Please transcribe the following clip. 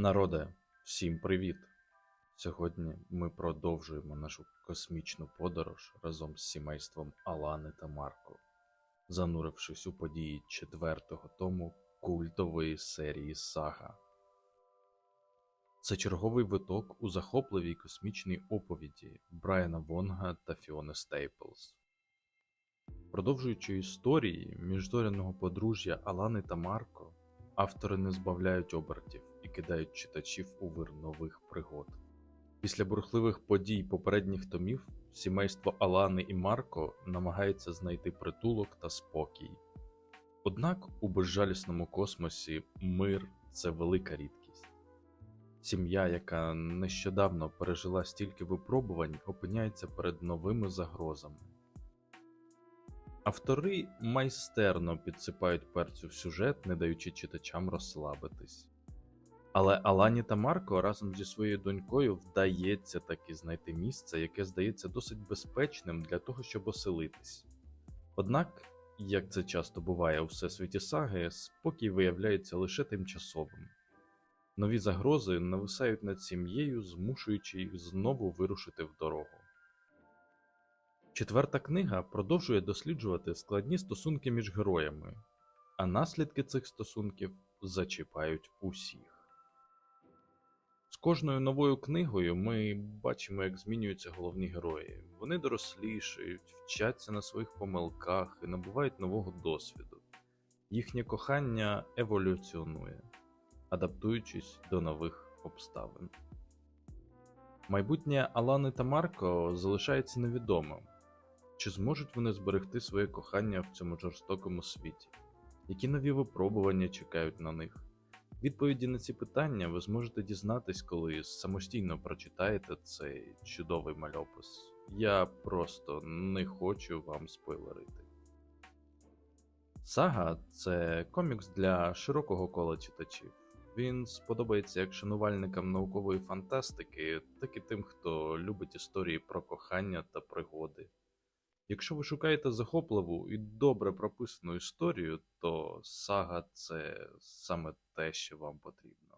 Народе, всім привіт! Сьогодні ми продовжуємо нашу космічну подорож разом з сімейством Алани та Марко, занурившись у події четвертого тому культової серії Сага. Це черговий виток у захопливій космічній оповіді Брайана Вонга та Фіони Стейплз. Продовжуючи історії міжзоряного подружжя Алани та Марко, автори не збавляють обертів кидають читачів у вир нових пригод. Після бурхливих подій попередніх томів сімейство Алани і Марко намагається знайти притулок та спокій. Однак у безжалісному космосі мир це велика рідкість. Сім'я, яка нещодавно пережила стільки випробувань, опиняється перед новими загрозами. Автори майстерно підсипають перцю в сюжет, не даючи читачам розслабитись. Але Алані та Марко разом зі своєю донькою вдається таки знайти місце, яке здається досить безпечним для того, щоб оселитись. Однак, як це часто буває у всесвіті саги, спокій виявляється лише тимчасовим. Нові загрози нависають над сім'єю, змушуючи їх знову вирушити в дорогу. Четверта книга продовжує досліджувати складні стосунки між героями, а наслідки цих стосунків зачіпають усіх. Кожною новою книгою ми бачимо, як змінюються головні герої. Вони дорослішають, вчаться на своїх помилках і набувають нового досвіду. Їхнє кохання еволюціонує, адаптуючись до нових обставин. Майбутнє Алани та Марко залишається невідомим. Чи зможуть вони зберегти своє кохання в цьому жорстокому світі? Які нові випробування чекають на них? Відповіді на ці питання ви зможете дізнатись, коли самостійно прочитаєте цей чудовий мальопис. Я просто не хочу вам спойлерити. Сага це комікс для широкого кола читачів. Він сподобається як шанувальникам наукової фантастики, так і тим, хто любить історії про кохання та пригоди. Якщо ви шукаєте захопливу і добре прописану історію, то сага це саме те, що вам потрібно.